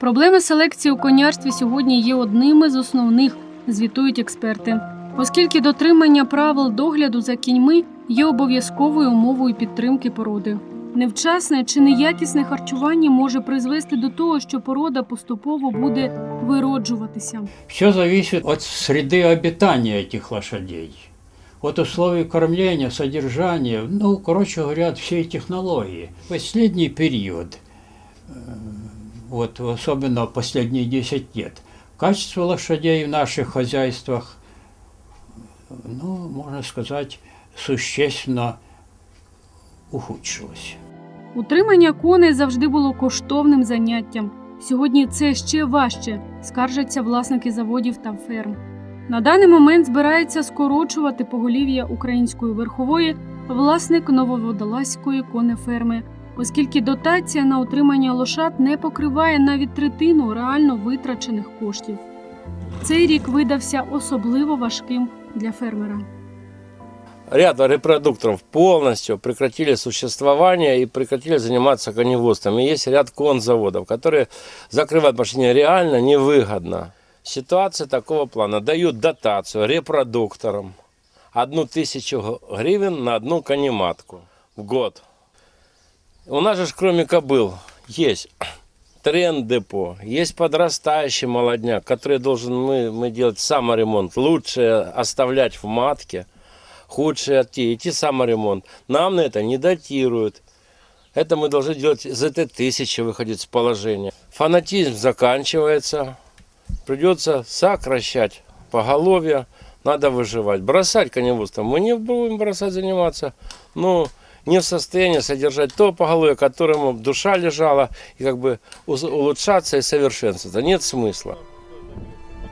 Проблеми селекції у конярстві сьогодні є одними з основних, звітують експерти, оскільки дотримання правил догляду за кіньми є обов'язковою умовою підтримки породи. Невчасне чи неякісне харчування може призвести до того, що порода поступово буде вироджуватися. Все зависит от среды обитания этих лошадей, от условий кормления, содержания, ну, короче говоря, от всей технологии. Последний период, э, вот особенно последние 10 лет, качество лошадей в наших хозяйствах, ну, можно сказать, существенно ухудшилось. Утримання коней завжди було коштовним заняттям. Сьогодні це ще важче, скаржаться власники заводів та ферм. На даний момент збирається скорочувати поголів'я української верхової власник нововодолазької конеферми, оскільки дотація на утримання лошад не покриває навіть третину реально витрачених коштів. Цей рік видався особливо важким для фермера. ряд репродукторов полностью прекратили существование и прекратили заниматься коневодством. И есть ряд конзаводов, которые закрывают, потому что они реально невыгодно. Ситуация такого плана. Дают дотацию репродукторам. Одну тысячу гривен на одну конематку в год. У нас же кроме кобыл есть тренд депо, есть подрастающий молодняк, который должен мы, мы делать саморемонт. Лучше оставлять в матке, худшие идти, идти саморемонт. Нам на это не датируют. Это мы должны делать из этой тысячи выходить с положения. Фанатизм заканчивается. Придется сокращать поголовье. Надо выживать. Бросать коневодство мы не будем бросать заниматься. Ну, не в состоянии содержать то поголовье, которому душа лежала, и как бы улучшаться и совершенствоваться. Нет смысла.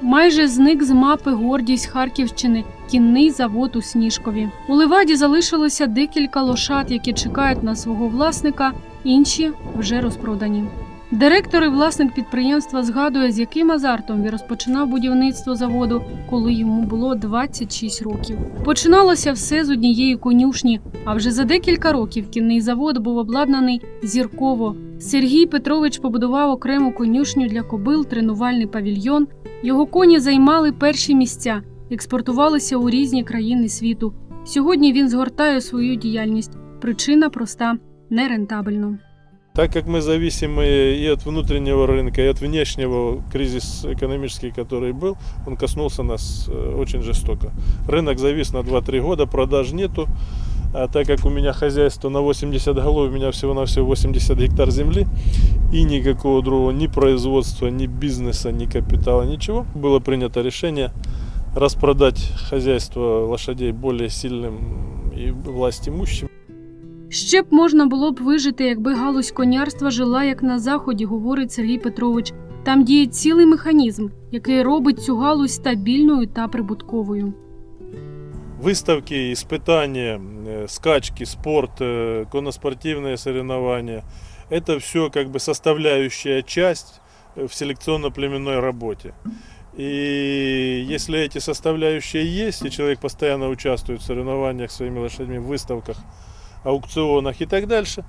Майже зник з мапи гордість Харківщини кінний завод у Сніжкові. У Леваді залишилося декілька лошад, які чекають на свого власника, інші вже розпродані. Директор і власник підприємства згадує, з яким азартом він розпочинав будівництво заводу, коли йому було 26 років. Починалося все з однієї конюшні, а вже за декілька років кінний завод був обладнаний зірково. Сергій Петрович побудував окрему конюшню для кобил, тренувальний павільйон. Його коні займали перші місця, експортувалися у різні країни світу. Сьогодні він згортає свою діяльність. Причина проста нерентабельно. Так как мы зависимы и от внутреннего рынка, и от внешнего кризис экономический, который был, он коснулся нас э, очень жестоко. Рынок завис на 2-3 года, продаж нету. А так как у меня хозяйство на 80 голов, у меня всего-навсего 80 гектар земли, и никакого другого ни производства, ни бизнеса, ни капитала, ничего, было принято решение распродать хозяйство лошадей более сильным и власть имущим. Ще б можна було б вижити, якби галузь конярства жила як на заході, говорить Сергій Петрович. Там діє цілий механізм, який робить цю галузь стабільною та прибутковою. Выставки, испытания, э, скачки, спорт, э, конноспортивные соревнования – это все как бы составляющая часть э, в селекционно-племенной работе. И если эти составляющие есть, и человек постоянно участвует в соревнованиях своими лошадьми, в выставках, аукционах и так дальше,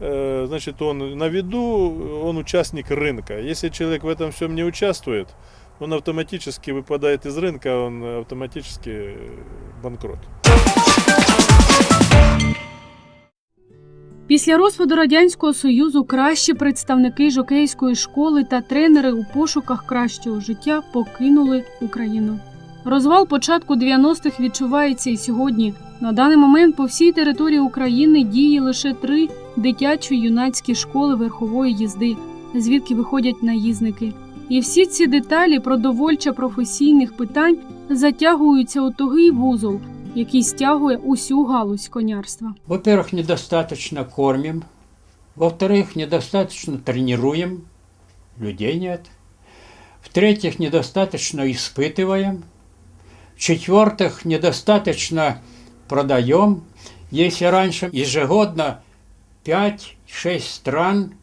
э, значит, он на виду, он участник рынка. Если человек в этом всем не участвует, он автоматически выпадает из рынка, он автоматически э, банкрот. Після розпаду радянського союзу кращі представники жокейської школи та тренери у пошуках кращого життя покинули Україну. Розвал початку 90-х відчувається і сьогодні. На даний момент по всій території України діє лише три дитячо-юнацькі школи верхової їзди, звідки виходять наїзники. І всі ці деталі продовольчо професійних питань затягуються у тугий вузол, який стягує усю галузь конярства. Во-первых, недостаточно кормим. Во-вторых, недостаточно тренируем. Людей нет. В-третьих, недостаточно испытываем. В-четвертых, недостаточно продаем. Если раньше ежегодно 5-6 стран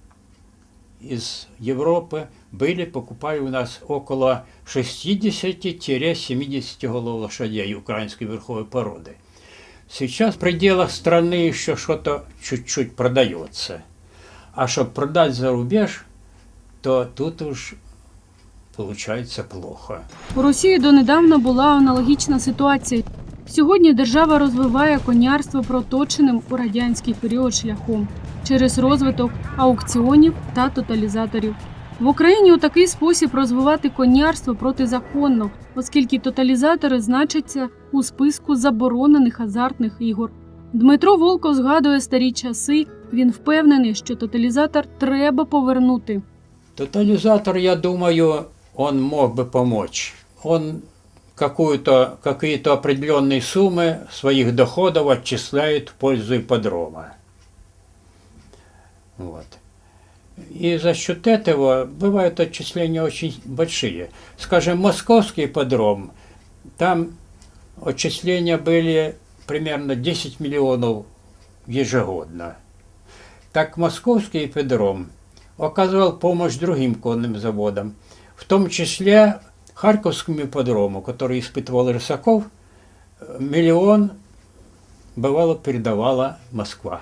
из Европы были, покупали у нас около 60-70 голов лошадей украинской верховой породы. Сейчас в пределах страны еще что-то чуть-чуть продается. А чтобы продать за рубеж, то тут уж получается плохо. У Росії донедавна була аналогічна ситуація. Сьогодні держава розвиває конярство проточеним у радянський період шляхом через розвиток аукціонів та тоталізаторів. В Україні у такий спосіб розвивати конярство протизаконно, оскільки тоталізатори значаться у списку заборонених азартних ігор. Дмитро Волков згадує старі часи. Він впевнений, що тоталізатор треба повернути. Тотализатор, я думаю, он мог бы помочь. Он какую-то, какие-то определенные суммы своих доходов отчисляет в пользу ипподрома. Вот. И за счет этого бывают отчисления очень большие. Скажем, московский ипподром, там отчисления были примерно 10 миллионов ежегодно. Так московский ипподром оказывал помощь другим конным заводам, в том числе Харьковскому ипподрому, который испытывал Рысаков, э, миллион бывало передавала Москва.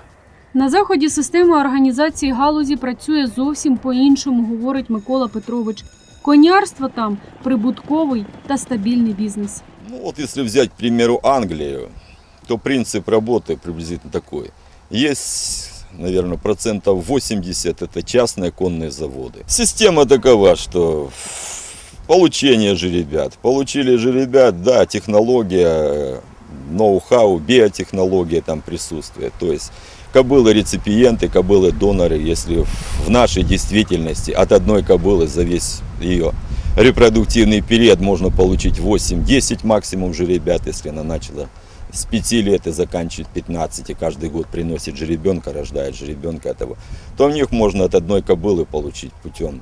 На заході система організації галузі працює зовсім по-іншому, говорить Микола Петрович. Конярство там прибутковий та стабільний бізнес. Ну вот если взять, к примеру, Англию, то принцип работы приблизительно такой. Есть, наверное, процентов 80 это частные конные заводы. Система такова, что получение жеребят. Получили жеребят, да, технология, ноу-хау, биотехнология там присутствует. То есть кобылы-реципиенты, кобылы-доноры, если в нашей действительности от одной кобылы за весь ее репродуктивный период можно получить 8-10 максимум жеребят, если она начала с 5 лет и заканчивает 15, и каждый год приносит жеребенка, рождает жеребенка этого, то в них можно от одной кобылы получить путем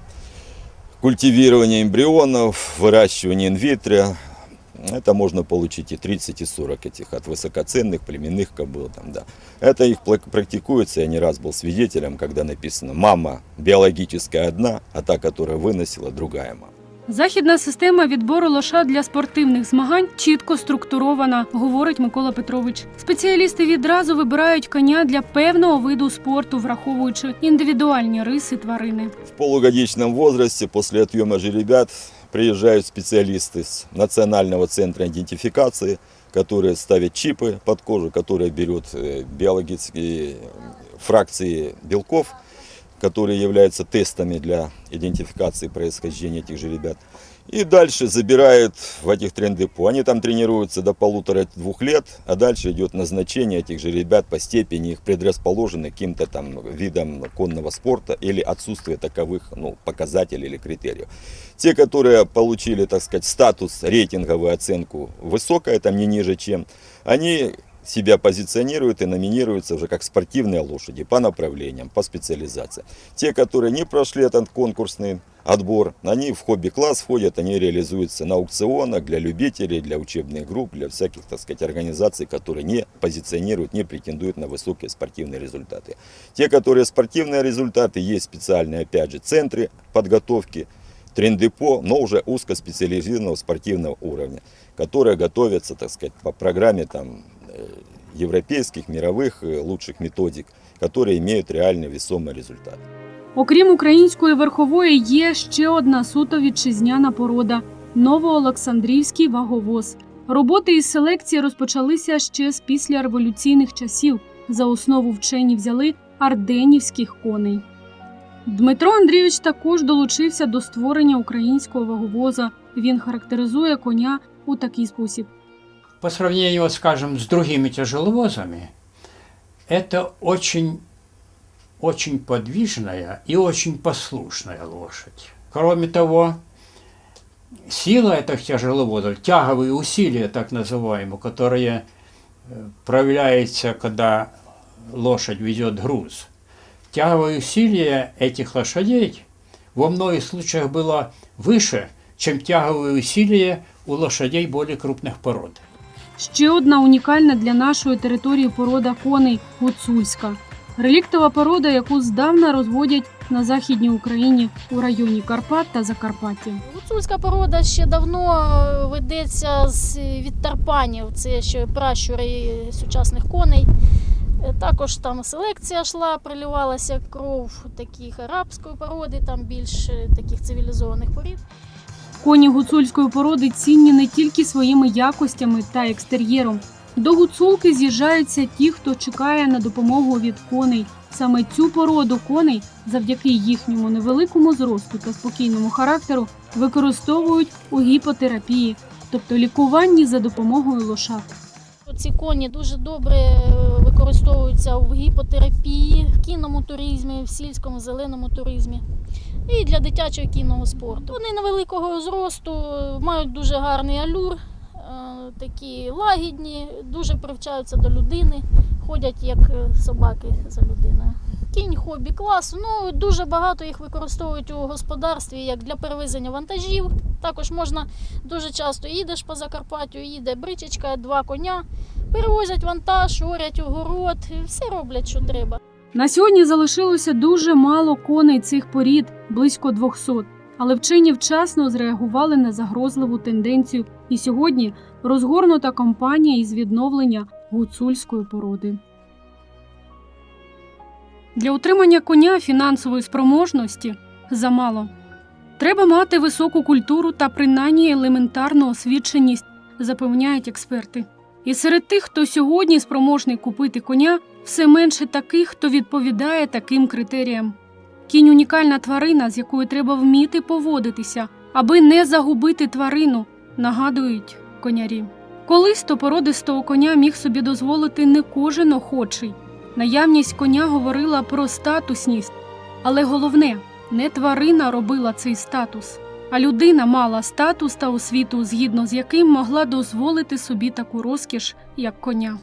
культивирования эмбрионов, выращивания инвитро. Это можно получить и 30, и 40 этих от высокоценных племенных кобыл. Там, да. Это их практикуется, я не раз был свидетелем, когда написано «мама биологическая одна, а та, которая выносила, другая мама». Західна система відбору лоша для спортивних змагань чітко структурована, говорить Микола Петрович. Спеціалісти відразу вибирають коня для певного виду спорту, враховуючи індивідуальні риси тварини. В полугодичном возрасте после отъема жеребят приезжают специалисты с Национального центра идентификации, которые ставят чипы под кожу, которые берут э, биологические фракции белков, Которые являются тестами для идентификации происхождения этих жеребят. И дальше забирают в этих трендепо. Они там тренируются до полутора-двух лет, а дальше идет назначение этих же ребят по степени их предрасположены каким-то там видам конного спорта или отсутствие таковых ну, показателей или критериев. Те, которые получили, так сказать, статус, рейтинговую оценку высокая, там не ниже чем, они себя позиционируют и номинируются уже как спортивные лошади по направлениям, по специализации. Те, которые не прошли этот конкурсный отбор, они в хобби-класс входят, они реализуются на аукционах для любителей, для учебных групп, для всяких, так сказать, организаций, которые не позиционируют, не претендуют на высокие спортивные результаты. Те, которые спортивные результаты, есть специальные, опять же, центры подготовки, трендепо, но уже узкоспециализированного спортивного уровня, которые готовятся, так сказать, по программе там, э, европейских, мировых э, лучших методик, которые имеют реальный весомый результат. Окрім української верхової, є ще одна суто вітчизняна порода новоолександрівський ваговоз. Роботи із селекції розпочалися ще з післяреволюційних часів. За основу вчені взяли арденівських коней. Дмитро Андрійович також долучився до створення українського ваговоза. Він характеризує коня у такий спосіб. По сравнению, вот, скажем, с другими тяжеловозами, это очень, очень подвижная и очень послушная лошадь. Кроме того, сила этих тяжеловозов, тяговые усилия, так называемые, которые э, проявляются, когда лошадь везет груз, тяговые усилия этих лошадей во многих случаях было выше, чем тяговые усилия у лошадей более крупных пород. Ще одна унікальна для нашої території порода коней гуцульська. Реліктова порода, яку здавна розводять на західній Україні у районі Карпат та Закарпаття. Гуцульська порода ще давно е, ведеться з від тарпанів. Це ще пращури сучасних коней. Е, Також там селекція йшла, приливалася кров таких арабської породи, там більш е, таких цивілізованих порід. Коні гуцульської породи цінні не тільки своїми якостями та екстер'єром. До гуцулки з'їжджаються ті, хто чекає на допомогу від коней. Саме цю породу коней, завдяки їхньому невеликому зросту та спокійному характеру, використовують у гіпотерапії, тобто лікуванні за допомогою лошад. Ці коні дуже добре е, використовуються в гіпотерапії, в кінному туризмі, в сільському зеленому туризмі і для дитячого кінного спорту. Вони невеликого зросту, е, мають дуже гарний алюр, е, такі лагідні, дуже привчаються до людини, ходять як е, собаки за людиною. Кінь хобі класу. Ну дуже багато їх використовують у господарстві як для перевезення вантажів. Також можна дуже часто їдеш по Закарпаттю, їде бричечка, два коня, перевозять вантаж, орять огород, все роблять, що треба. На сьогодні залишилося дуже мало коней цих порід, близько 200. Але вчені вчасно зреагували на загрозливу тенденцію, і сьогодні розгорнута кампанія із відновлення гуцульської породи. Для утримання коня фінансової спроможності замало. Треба мати високу культуру та принаймні елементарну освіченість, запевняють експерти. І серед тих, хто сьогодні спроможний купити коня, все менше таких, хто відповідає таким критеріям. Кінь унікальна тварина, з якою треба вміти поводитися, аби не загубити тварину, нагадують конярі. Колись то породистого коня міг собі дозволити не кожен охочий. Наявність коня говорила про статусність, але головне, не тварина робила цей статус, а людина мала статус та освіту, згідно з яким могла дозволити собі таку розкіш, як коня.